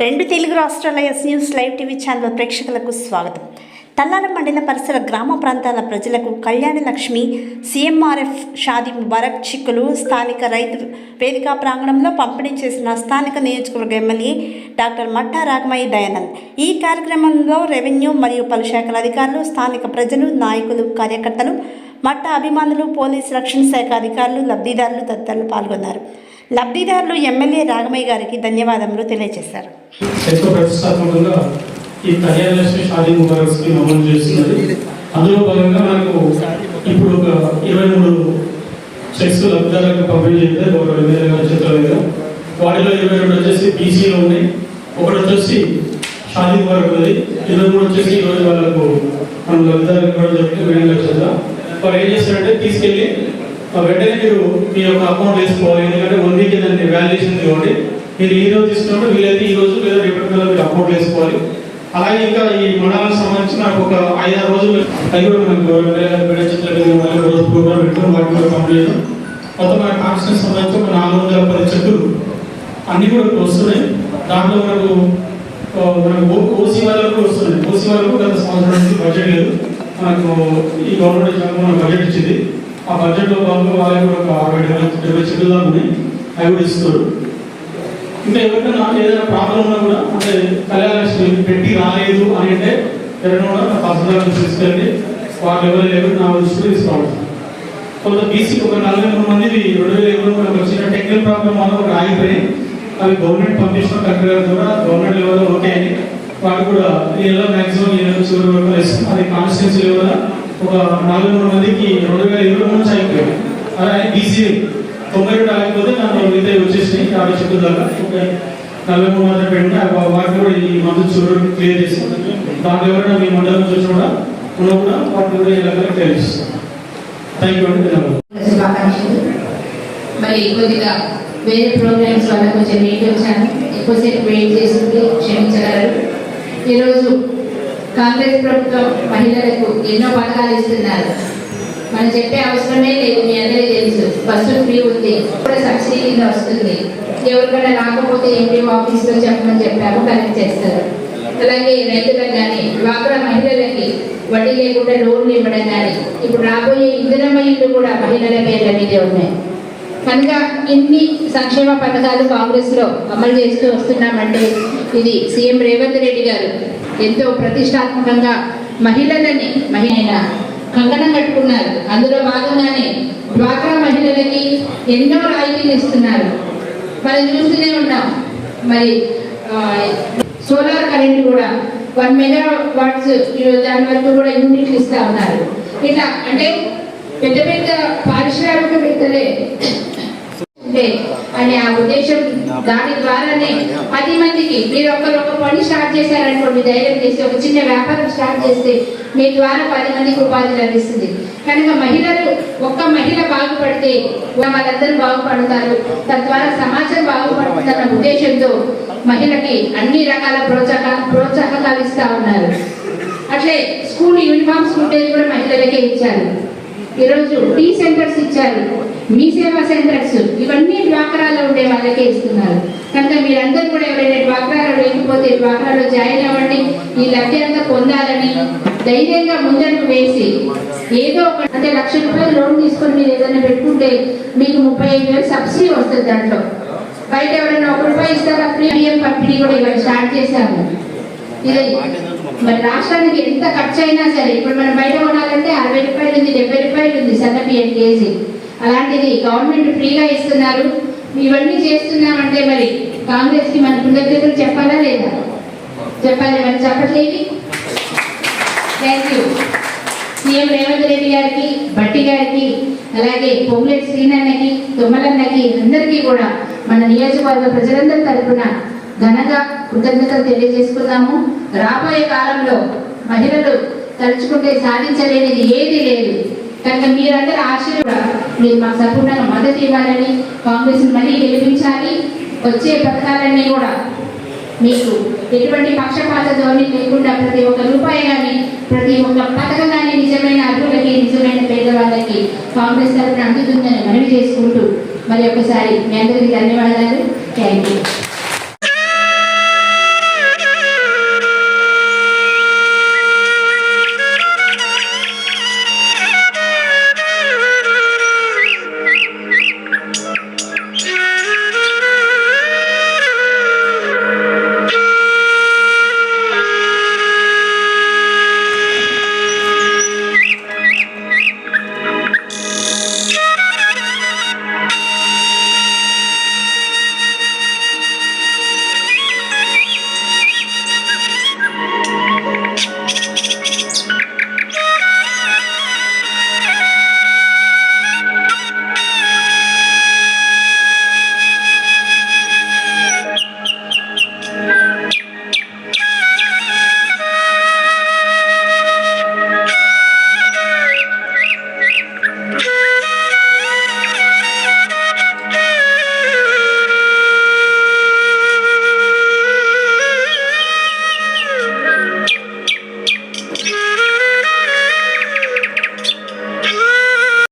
రెండు తెలుగు రాష్ట్రాల S news live TV channel ప్రేక్షకులకు స్వాగతం. తల్లాల మండల పరిసర గ్రామ ప్రాంతాల ప్రజలకు కళ్యాణ లక్ష్మి సీఎంఆర్ఎఫ్ షాదీ ముబారక్ చిక్కులు స్థానిక రైతు వేదిక ప్రాంగణంలో పంపిణీ చేసిన స్థానిక నియోజకవర్గ ఎమ్మెల్యే డాక్టర్ మట్టా రాగమయ్య దయానంద్. ఈ కార్యక్రమంలో రెవెన్యూ మరియు పలు శాఖల అధికారులు స్థానిక ప్రజలు నాయకులు కార్యకర్తలు మట్ట అభిమానులు పోలీస్ రక్షణ శాఖ అధికారులు లబ్ధిదారులు తదితరులు పాల్గొన్నారు. లబ్ధిదారులు ఎమ్మెల్యే రాఘమయ్య గారికి ధన్యవాదములు తెలియజేశారు. ఈ కళ్యాణలక్ష్మి షాదీ ముబారక్ స్కీమ్ అమలు చేస్తున్నది. అందులో భాగంగా మనకు ఇప్పుడు ఒక ఇరవై మూడు చెక్స్ లబ్ధిదారులకు పంపిణీ చేస్తే ఒక ఎమ్మెల్యే గారి చేతుల మీద. వాటిలో ఇరవై రెండు వచ్చేసి బీసీలో ఉన్నాయి. ఒకటి వచ్చేసి షాదీ ముబారక్ ఉన్నది. ఇరవై మూడు వచ్చేసి ఈరోజు వాళ్ళకు మనం లబ్ధిదారులకు కూడా చెప్తే వేయడం వారు ఏం చేస్తారంటే తీసుకెళ్ళి వెంటనే మీరు మీ యొక్క అకౌంట్ వేసుకోవాలి. ఎందుకంటే వన్ వీక్ దాన్ని వాల్యుయేషన్ ఇవ్వండి. మీరు ఈ రోజు తీసుకున్నప్పుడు వీలైతే ఈ రోజు లేదా రేపటి మీరు అకౌంట్ వేసుకోవాలి. అలాగే ఇంకా ఈ మండలానికి సంబంధించి నాకు ఒక ఐదారు రోజులు అవి కూడా మనకు గవర్నమెంట్ రోజు ప్రోగ్రామ్ పెట్టుకుని వాటి కూడా కంప్లీట్ చేద్దాం మొత్తం మన కాన్స్టెన్స్ సంబంధించి ఒక నాలుగు వందల పది చెట్లు అన్నీ కూడా వస్తున్నాయి. దాంట్లో మనకు మనకు ఓసీ వాళ్ళకు కూడా వస్తున్నాయి. ఓసీ వాళ్ళకు గత సంవత్సరం బడ్జెట్ లేదు. మనకు ఈ గవర్నమెంట్ బడ్జెట్ ఇచ్చింది. ఆ బడ్జెట్లో భాగంగా వాళ్ళకి కూడా ఒక అరవై డెబ్బై డెబ్బై ఉన్నాయి అవి కూడా ఇస్తారు ఇంకా ఎవరికైనా ఏదైనా ప్రాబ్లం ఉన్నా కూడా అంటే కళ్యాణ పెట్టి రాలేదు అని అంటే ఎవరైనా కూడా నా పర్సనల్ తీసుకెళ్ళి వాళ్ళు ఎవరు లేరు నా దృష్టిలో తీసుకోవాలి. కొంత బీసీ ఒక నలభై మూడు మంది రెండు వేల ఇరవై మూడు ఒక చిన్న టెక్నికల్ ప్రాబ్లం వల్ల ఒక ఆగిపోయి అవి గవర్నమెంట్ పంపించిన ప్రక్రియ ద్వారా గవర్నమెంట్ లెవెల్లో ఓకే అని వాటి కూడా ఈ నెల మ్యాక్సిమం ఈ నెల చివరి వరకు వేస్తాం అది కాన్స్టిట్యూన్సీ లెవెల్ ఒక నాలుగు మూడు మందికి రెండు వేల ఇరవై మూడు నుంచి అయిపోయాయి అలాగే బీసీ తొంభై రెండు ఆగిపోతే నాకు మిగతా వచ్చేసినాయి. యాభై చెట్టు దాకా ఒక నలభై మూడు మంది పెట్టిన వాటిని కూడా ఈ మందు చివరి క్లియర్ చేసి దాంట్లో ఎవరైనా మీ మండలం చూసి కూడా మనం కూడా వాటిని కూడా ఇలాగ క్లియర్ చేస్తాం. థ్యాంక్ యూ అండి. ధన్యవాదాలు. మరి కొద్దిగా వేరే ప్రోగ్రామ్స్ వల్ల కొంచెం లేట్ వచ్చాను. ఎక్కువసేపు వెయిట్ చేసింది క్షమించగలరు. ఈరోజు కాంగ్రెస్ ప్రభుత్వం మహిళలకు ఎన్నో పథకాలు ఇస్తున్నారు. మనం చెప్పే అవసరమే లేదు మీ అందరికీ తెలుసు. బస్సు ఫ్రీ ఉంది. కూడా సబ్సిడీ కింద వస్తుంది. ఎవరికైనా రాకపోతే ఏంటి ఆఫీస్లో చెప్పమని చెప్పాము కనెక్ట్ చేస్తారు. అలాగే రైతులకు కానీ డ్వాక్రా మహిళలకి వడ్డీ లేకుండా లోన్లు ఇవ్వడం కానీ ఇప్పుడు రాబోయే ఇంధనమ ఇల్లు కూడా మహిళల పేర్ల మీదే ఉన్నాయి. కనుక ఇన్ని సంక్షేమ పథకాలు కాంగ్రెస్లో అమలు చేస్తూ వస్తున్నామంటే ఇది సీఎం రేవంత్ రెడ్డి గారు ఎంతో ప్రతిష్టాత్మకంగా మహిళలని మహిళ కంకణం కట్టుకున్నారు. అందులో భాగంగానే డ్వాక్రా మహిళలకి ఎన్నో రాయితీలు ఇస్తున్నారు. మనం చూస్తూనే ఉన్నాం. మరి ఆ, సోలార్ కరెంట్ కూడా వన్ మెగా వాట్స్ దాని వరకు కూడా యూనిట్లు ఇస్తా ఉన్నారు. ఇట్లా అంటే పెద్ద పెద్ద పారిశ్రామికవేత్తలే ఉంటే అనే ఆ ఉద్దేశం దాని ద్వారానే పది మందికి మీరు ఒకరు ఒక పని స్టార్ట్ చేశారనుకోండి ధైర్యం చేసి ఒక చిన్న వ్యాపారం స్టార్ట్ చేస్తే మీ ద్వారా పది మందికి ఉపాధి లభిస్తుంది. కనుక మహిళలు ఒక్క మహిళ బాగుపడితే వాళ్ళందరూ బాగుపడతారు. తద్వారా సమాజం బాగుపడుతుందన్న ఉద్దేశంతో మహిళకి అన్ని రకాల ప్రోత్సాహ ప్రోత్సాహకాలు ఇస్తా ఉన్నారు. అట్లే స్కూల్ యూనిఫామ్స్ ఉండేది కూడా మహిళలకే ఇచ్చారు. ఈరోజు టీ సెంటర్స్ ఇచ్చారు. మీ సేవా సెంటర్స్. ఇవన్నీ డ్వాక్రాలో ఉండే వాళ్ళకే ఇస్తున్నారు. కనుక మీరందరూ కూడా ఎవరైనా డ్వాక్రాలో లేకపోతే డ్వాక్రాలో జాయిన్ అవ్వండి. ఈ లభ్యత పొందాలని ధైర్యంగా ముందడుగు వేసి ఏదో ఒక అంటే లక్ష రూపాయలు లోన్ తీసుకొని మీరు ఏదైనా పెట్టుకుంటే మీకు ముప్పై ఐదు వేలు సబ్సిడీ వస్తుంది దాంట్లో. బయట ఎవరైనా ఒక రూపాయి ఇస్తారా? ప్రీమియం పంపిణీ కూడా ఇవాళ స్టార్ట్ చేశాము మరి రాష్ట్రానికి ఎంత ఖర్చు అయినా సరే ఇప్పుడు మనం బయట కొనాలంటే అరవై రూపాయలు ఉంది డెబ్బై రూపాయలు ఉంది సన్న బియ్యం కేజీ అలాంటిది గవర్నమెంట్ ఫ్రీగా ఇస్తున్నారు. ఇవన్నీ చేస్తున్నామంటే మరి కాంగ్రెస్కి మన కృతజ్ఞతలు చెప్పాలా లేదా? చెప్పాలి మరి చెప్పట్లేదు thank you CM Revanth Reddy గారికి బట్టి గారికి అలాగే పొంగులేటి శ్రీనన్నకి తుమ్మలన్నకి అందరికీ కూడా మన నియోజకవర్గ ప్రజలందరి తరపున ఘనంగా కృతజ్ఞతలు తెలియజేసుకున్నాము రాబోయే కాలంలో మహిళలు తలుచుకుంటే సాధించలేనిది ఏది లేదు. కనుక మీరందరూ ఆశీర్వాద మీరు మాకు సంపూర్ణంగా మద్దతు ఇవ్వాలని కాంగ్రెస్ మళ్ళీ గెలిపించాలి. వచ్చే పథకాలన్నీ కూడా మీకు ఎటువంటి పక్షపాత ధోరణి లేకుండా ప్రతి ఒక్క రూపాయి కానీ ప్రతి ఒక్క పథకం కానీ నిజమైన అర్హులకి నిజమైన పేదవాళ్ళకి కాంగ్రెస్ తరఫున అందుతుందని మనవి చేసుకుంటూ మరి ఒకసారి మీ అందరికీ ధన్యవాదాలు. Thank you.